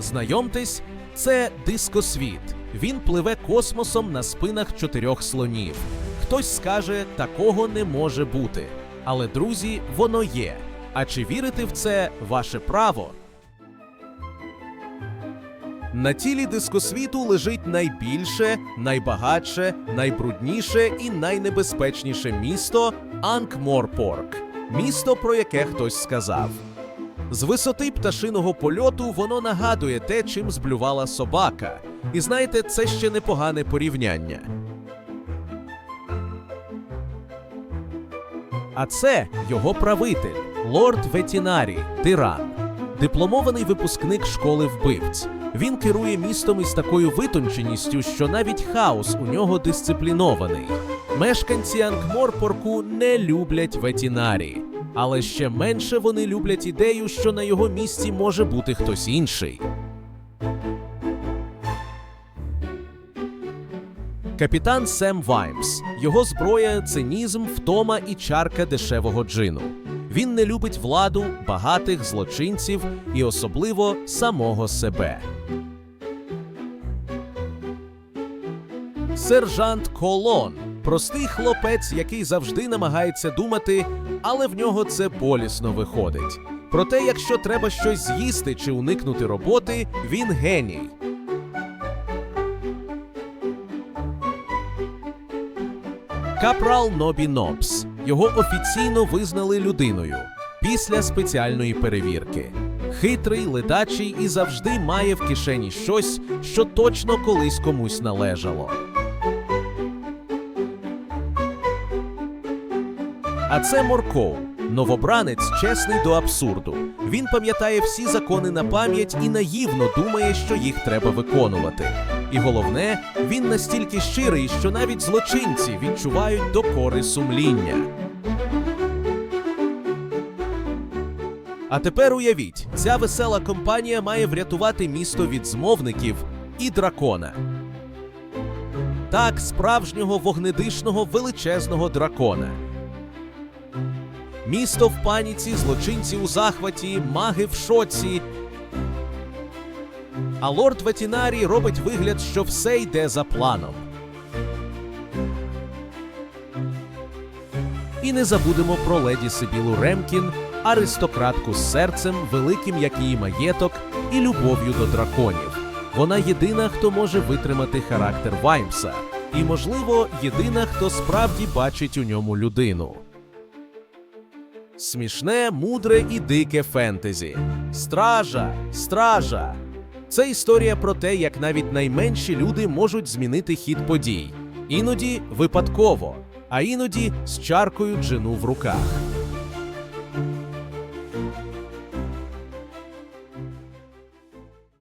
Знайомтесь, це дискосвіт. Він пливе космосом на спинах чотирьох слонів. Хтось скаже, такого не може бути. Але, друзі, воно є. А чи вірите в це ваше право? На тілі дискосвіту лежить найбільше, найбагатше, найбрудніше і найнебезпечніше місто Анкморпорк. Місто, про яке хтось сказав. З висоти пташиного польоту воно нагадує те, чим зблювала собака. І знаєте, це ще непогане порівняння. А це його правитель, лорд Ветінарі, тиран, дипломований випускник школи вбивць. Він керує містом із такою витонченістю, що навіть хаос у нього дисциплінований. Мешканці Анкморпорку не люблять ветінарі, але ще менше вони люблять ідею, що на його місці може бути хтось інший. Капітан Сем Ваймс. Його зброя цинізм, втома і чарка дешевого джину. Він не любить владу, багатих злочинців і особливо самого себе. Сержант Колон простий хлопець, який завжди намагається думати, але в нього це болісно виходить. Проте, якщо треба щось з'їсти чи уникнути роботи, він геній. Капрал Нобі Нобс. Його офіційно визнали людиною після спеціальної перевірки. Хитрий, ледачий і завжди має в кишені щось, що точно колись комусь належало. А це Моркоу, новобранець, чесний до абсурду. Він пам'ятає всі закони на пам'ять і наївно думає, що їх треба виконувати. І головне, він настільки щирий, що навіть злочинці відчувають докори сумління. А тепер уявіть, ця весела компанія має врятувати місто від змовників і дракона. Так, справжнього вогнедишного величезного дракона. Місто в паніці, злочинці у захваті, маги в шоці. А лорд Ветінарій робить вигляд, що все йде за планом. І не забудемо про леді Сибілу Ремкін, аристократку з серцем, великим як її маєток, і любов'ю до драконів. Вона єдина, хто може витримати характер Ваймса, і, можливо, єдина, хто справді бачить у ньому людину. Смішне, мудре і дике фентезі. Стража, стража. Це історія про те, як навіть найменші люди можуть змінити хід подій. Іноді випадково, а іноді з чаркою джину в руках.